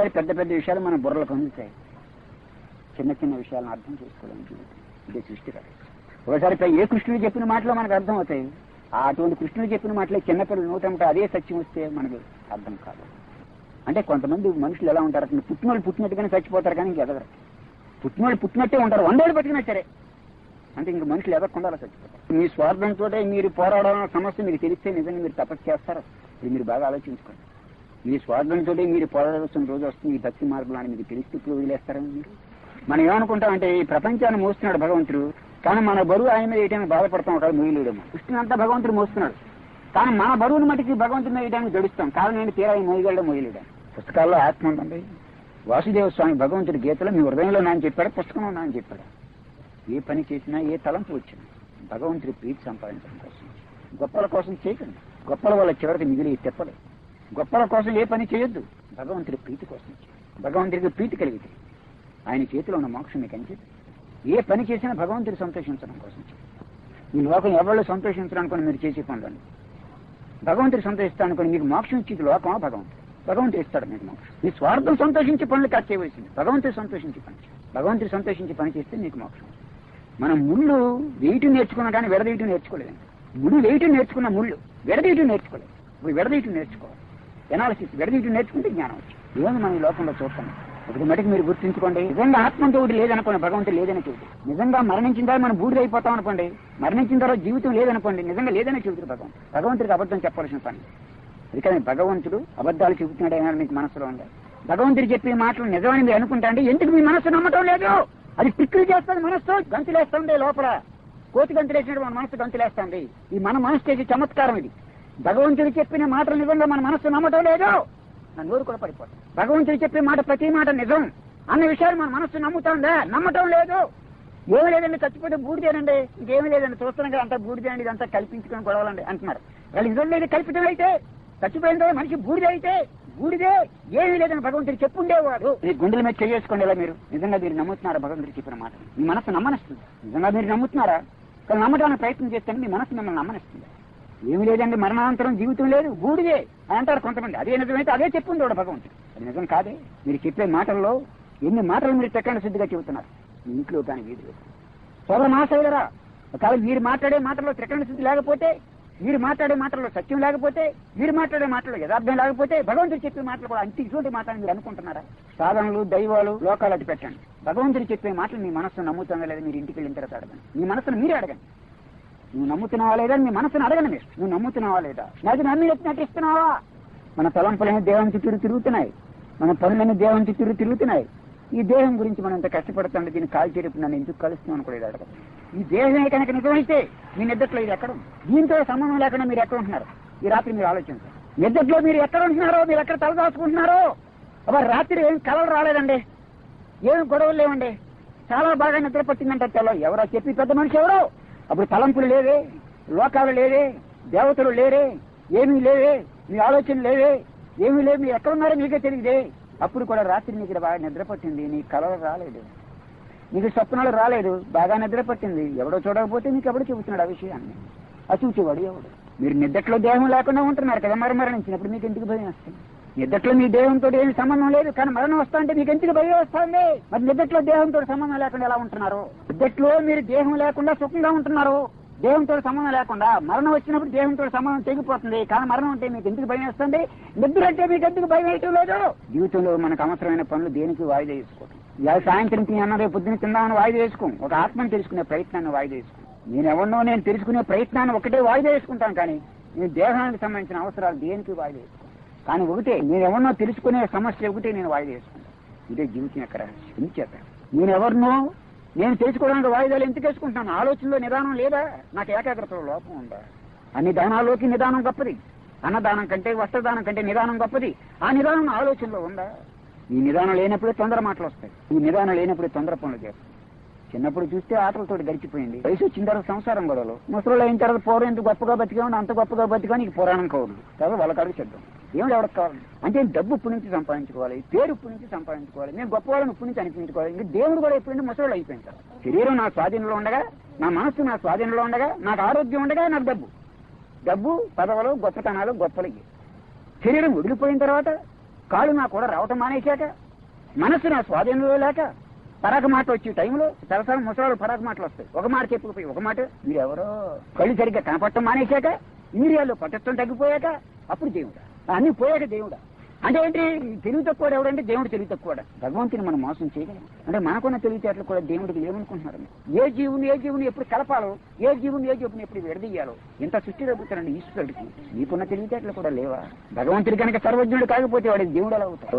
ఒక్కోసారి పెద్ద పెద్ద విషయాలు మన బుర్రలు పొందుతాయి చిన్న చిన్న విషయాలను అర్థం చేసుకోవడం ఇదే సృష్టి కదా ఒకసారి ఏ కృష్ణుడు చెప్పిన మాటలు మనకు అర్థం అవుతాయి ఆ అటువంటి కృష్ణుడు చెప్పిన మాటలే చిన్నపిల్లలు నూటంటే అదే సత్యం వస్తే మనకి అర్థం కాదు. అంటే కొంతమంది మనుషులు ఎలా ఉంటారు? అసలు పుట్టినోళ్ళు పుట్టినట్టుగానే చచ్చిపోతారు కానీ ఇంక ఎదగరు పుట్టినోళ్ళు పుట్టినట్టే ఉంటారు. వందేళ్ళు పట్టినా సరే. అంటే ఇంక మనుషులు ఎదగకుండా అలా చచ్చిపోతారు. మీ స్వార్థంతో మీరు పోరాడాలన్న సమస్య మీకు తెలిస్తే నిజంగా మీరు తపస్సు చేస్తారు? ఇది మీరు బాగా ఆలోచించుకోండి. మీ స్వార్థంతో మీరు పోరాడాల్సిన రోజు వస్తుంది. ఈ భక్తి మార్గంలో మీకు తెలిసి ఇప్పుడు వదిలేస్తారని మీరు? మనం ఏమనుకుంటామంటే ఈ ప్రపంచాన్ని మోస్తున్నాడు భగవంతుడు. కానీ మన బరువు ఆయన మీద ఏటైనా బాధపడతాం ఒక మోయలేడేమో కృష్ణ అంతా భగవంతుడు మోస్తున్నాడు. కానీ మన బరువుని మటుకు భగవంతుని మీద వేయడానికి జడుస్తాం? కానీ నేను తీరా మోయగలడం మోయలేడా పుస్తకాల్లో ఆత్మ ఉందండి. వాసుదేవ స్వామి భగవంతుడి గీతలో మీ హృదయంలో నాని చెప్పాడు పుస్తకంలో నాని చెప్పాడు. ఏ పని చేసినా ఏ తలంపు వచ్చినా భగవంతుడి ప్రీతి సంపాదించడం కోసం. గొప్పల కోసం చేయకండి. గొప్పల వల్ల చివరికి మిగిలి తెప్పలేదు గొప్పల కోసం ఏ పని చేయొద్దు. భగవంతుడి ప్రీతి కోసం భగవంతుడికి ప్రీతి కలిగితే ఆయన చేతిలో ఉన్న మోక్షం మీకు అంచేది ఏ పని చేసినా భగవంతుడి సంతోషించడం కోసం ఈ లోకం ఎవరు సంతోషించడానుకొని మీరు చేసే పనులండి భగవంతుడు సంతోషిస్తానుకొని మీకు మోక్షం ఇచ్చేది లోకమా భగవంతుడు? భగవంతుడు ఇస్తాడు మీకు మోక్షం. మీ స్వార్థం సంతోషించి పనులు కాదు చేయవలసింది. భగవంతుడు సంతోషించే పని భగవంతుడు సంతోషించి పని చేస్తే మీకు మోక్షం మనం ముళ్ళు వేయటం నేర్చుకున్నా కానీ విడదీయటం నేర్చుకోలేదండి. ముళ్ళు వేయటం నేర్చుకున్న ముళ్ళు విడదీయటం నేర్చుకోలేదు. ఇప్పుడు విడదీయటం నేర్చుకోవాలి. ఎనాలిసిస్ విడదీటి నేర్చుకుంటే జ్ఞానం వచ్చింది ఏమి మనం ఈ లోకంలో చూస్తాం ఒకటి మటుకు మీరు గుర్తుంచుకోండి. నిజంగా ఆత్మంతో ఒకటి లేదనుకోండి భగవంతుడు లేదని చెబుతుంది నిజంగా మరణించిన తర్వాత మనం బూడిద అయిపోతాం అనుకోండి. మరణించిన తర్వాత జీవితం లేదనుకోండి నిజంగా లేదని చెబుతుంది భగవంతుడు. భగవంతుడికి అబద్ధం చెప్పాల్సిన పని. అది కానీ భగవంతుడు అబద్ధాలు చెబుతున్నాడు మీకు మనసులో ఉంది? భగవంతుడు చెప్పే మాటలు నిజమని మీరు అనుకుంటా అండి ఎందుకు మీ మనసు నమ్మటం లేదు? అది పిక్కులు చేస్తుంది మనస్సు గంతులేస్తుంది లోపల. కోతి గంతులేసినట్టు మన మనసు గంతులేస్తుంది. ఈ మన మనసు చేసే చమత్కారం ఇది. భగవంతుడు చెప్పిన మాటలు నిజంగా మన మనస్సు నమ్మటం లేదు. నా నోరు కూడా పడిపోతుంది. భగవంతుడు చెప్పే మాట ప్రతి మాట నిజం. అన్న విషయాలు మన మనస్సు నమ్ముతుందా నమ్మటం లేదు. ఏమి లేదండి చచ్చిపోతే బూడిదేనండి ఇంకేమి లేదండి చూస్తున్నాం కదా అంతా బూడిదేనండి ఇదంతా కల్పించుకొని గొడవలండి అంటున్నారు. వాళ్ళు నిజం లేదు కల్పితం అయితే. చచ్చిపోయిన తర్వాత మనిషి బూడిద అయితే బూడిదే. ఏమీ లేదని భగవంతుడు చెప్పుండేవాడు. మీ గుండెల మీద చేసుకోండి ఇలా మీరు. నిజంగా మీరు నమ్ముతున్నారా భగవంతుడు చెప్పిన మాట? మీ మనసు నమ్మనిస్తుంది. నిజంగా మీరు నమ్ముతున్నారా? కానీ నమ్మడానికి ప్రయత్నం చేస్తే మీ మనసు మిమ్మల్ని నమ్మనిస్తుంది. ఏమి లేదండి మరణానంతరం జీవితం లేదు బూడిదే అని అంటారు కొంతమంది. అదే నిజమైతే అదే చెప్పింది కూడా భగవంతుడు. అది నిజం కాదే మీరు చెప్పే మాటల్లో ఎన్ని మాటలు మీరు చక్కని శుద్ధిగా చెబుతున్నారు. మీ ఇంట్లో కానీ వీధిలో సోదర మహాశైలరా ఒకవేళ మీరు మాట్లాడే మాటల్లో త్రికరణ శుద్ధి లేకపోతే మీరు మాట్లాడే మాటల్లో సత్యం లేకపోతే మీరు మాట్లాడే మాటల్లో యథార్థం లేకపోతే భగవంతుడు చెప్పే మాటలు కూడా అంత ఇటువంటి మాటలు మీరు అనుకుంటున్నారా? సాధనలు దైవాలు లోకాలు అటు పెట్టండి భగవంతుడు చెప్పే మాటలు మీ మనస్సు నమ్ముతుందా లేదా మీరు ఇంటికి వెళ్ళిన తర్వాత అడగండి. మీ మనసును మీరే అడగండి. నువ్వు నమ్ముతున్నావా లేదా మీ మనసును అడగను మీరు నువ్వు నమ్ముతున్నావా లేదా? నాకు వచ్చినట్టు ఇస్తున్నావా? మన తలంపులన్నీ దేవం చుట్టూరు తిరుగుతున్నాయి. మన పనులన్నీ దేవం చుట్టూరు తిరుగుతున్నాయి. ఈ దేహం గురించి మనం ఇంత కష్టపడుతుంటే దీన్ని కాల్ చేరుపు నన్ను ఎందుకు కలుస్తున్నాను కూడా ఇది అడగదు. ఈ దేహమే కనుక నిజమైతే మీ నిద్రలో ఇది ఎక్కడ దీంతో సంబంధం లేకుండా మీరు ఎక్కడ ఉంటున్నారు? ఈ రాత్రి మీరు ఆలోచించారు నిద్రలో మీరు ఎక్కడ ఉంటున్నారో? మీరు ఎక్కడ తలదాచుకుంటున్నారో అబ్బా రాత్రి ఏం కలలు రాలేదండి. ఏం గొడవలు లేవండి. చాలా బాగా నిద్ర పట్టిందంటే తెల్ల ఎవరో చెప్పి పెద్ద మనిషి ఎవరో? అప్పుడు తలంపులు లేవే లోకాలు లేవే దేవతలు లేరే ఏమీ లేవే మీ ఆలోచన లేవే ఏమీ లేవు మీరు ఎక్కడున్నారో మీకే తెలియదే. అప్పుడు కూడా రాత్రి నీకు బాగా నిద్ర పట్టింది నీ కలలు రాలేదు. నీకు స్వప్నాలు రాలేదు బాగా నిద్ర పట్టింది. ఎవడో చూడకపోతే నీకు ఎవడో చెబుతున్నాడు ఆ విషయాన్ని? అసూచేవాడు ఎవడు? మీరు నిద్రలో దేహం లేకుండా ఉంటున్నారు కదా మరి మరణించినప్పుడు మీకు ఇంటికి భయం వస్తుంది? నిద్దట్లో మీ దేహంతో ఏమి సంబంధం లేదు కానీ మరణం వస్తా అంటే మీకు ఎందుకు భయం వస్తుంది? మరి నిద్దట్లో దేహంతో సంబంధం లేకుండా ఎలా ఉంటున్నారు? నిద్దట్లో మీరు దేహం లేకుండా సుఖంగా ఉంటున్నారు. దేహంతో సంబంధం లేకుండా మరణం వచ్చినప్పుడు దేహంతో సంబంధం తెగిపోతుంది. కానీ మరణం అంటే మీకు ఎందుకు భయం వస్తుంది? నిద్ర అంటే మీకు ఎందుకు భయం వేయటం లేదు? జీవితంలో మనకు అవసరమైన పనులు దేనికి వాయిదా వేసుకోవటం? ఇలా సాయంత్రం తిన్న రేపు పొద్దున తిందామని వాయిదా వేసుకోం. ఒక ఆత్మను తెలుసుకునే ప్రయత్నాన్ని వాయిదా వేసుకోం. నేను ఎవరినో నేను తెలుసుకునే ప్రయత్నాన్ని ఒకటే వాయిదా వేసుకుంటాను కానీ నేను దేహానికి సంబంధించిన అవసరాలు దేనికి వాయిదా వేసుకోం? కానీ ఒకటే నేనెవరినో తెలుసుకునే సమస్య ఒకటే నేను వాయిదా వేసుకుంటాను ఇదే జీవితం యొక్క రహస్యం. ఎందుచేత నేను ఎవరినో నేను తెలుసుకోవడానికి వాయిదాలు ఎందుకు వేసుకుంటాను ఆలోచనలో నిదానం లేదా? నాకు ఏకాగ్రతలో లోపం ఉందా? అన్ని దానాల్లోకి నిదానం గొప్పది. అన్నదానం కంటే వస్త్రదానం కంటే నిదానం గొప్పది. ఆ నిదానం ఆలోచనలో ఉందా? ఈ నిదానం లేనప్పుడే తొందర మాటలు వస్తాయి. ఈ నిదానం లేనప్పుడే తొందర పనులు చేస్తాయి. చిన్నప్పుడు చూస్తే ఆటలతో గడిచిపోయింది. వయసు వచ్చిన తర్వాత సంసారం గొడవలు. ముసలు అయిన తర్వాత పూర్వం ఎంత గొప్పగా బతికామని అంత గొప్పగా బతికా నీకు పురాణం కౌరులు తర్వాత వాళ్ళ కాడికి చెడ్డం. దేవుడు ఎవరికి కావాలి? అంటే డబ్బు ఉప్పు నుంచి సంపాదించుకోవాలి పేరు ఉప్పు నుంచి సంపాదించుకోవాలి నేను గొప్పవాళ్ళని వాళ్ళని నుంచి అనిపించుకోవాలి. ఇంకా దేవుడు కూడా ఎప్పుడైనా ముసలు అయిపోయింటారు శరీరం నా స్వాధీనంలో ఉండగా నా మనస్సు నా స్వాధీనంలో ఉండగా నాకు ఆరోగ్యం ఉండగా నాకు డబ్బు. డబ్బు పదవులు గొప్పతనాలు గొప్పలు శరీరం వదిలిపోయిన తర్వాత కాళ్ళు నా కూడా రావటం మానేశాక మనస్సు నా స్వాధీనంలో లేక పరాక మాట వచ్చే టైంలో తలసారి ముసలాలు పరాక మాటలు వస్తాయి. ఒక మాట చెప్పుకుపోయి ఒక మాట మీరెవరో? కళ్ళు సరిగ్గా కనపడటం మానేశాక ఇంద్రియాలు పట్టత్వం తగ్గిపోయాక అప్పుడు దేవుడా అన్ని పోయాడు దేవుడా. అంటే ఏంటి? తెలివి తక్కువ ఎవడంటే దేవుడు తెలివి తక్కువ భగవంతుని మనం మోసం చేయగలం అంటే మనకున్న తెలివితేటలు కూడా దేవుడికి ఏమనుకుంటున్నారు ఏ జీవుని ఏ జీవుని ఎప్పుడు కలపాలో ఏ జీవుని ఏ జీవుని ఎప్పుడు విడదీయాలో ఇంత సృష్టి జరుగుతారండి ఈశ్వరుడికి. నీకున్న తెలివితేటలు కూడా లేవా? భగవంతుడి కనుక సర్వజ్ఞుడు కాకపోతే వాడికి దేవుడు ఎలా అవుతాడు?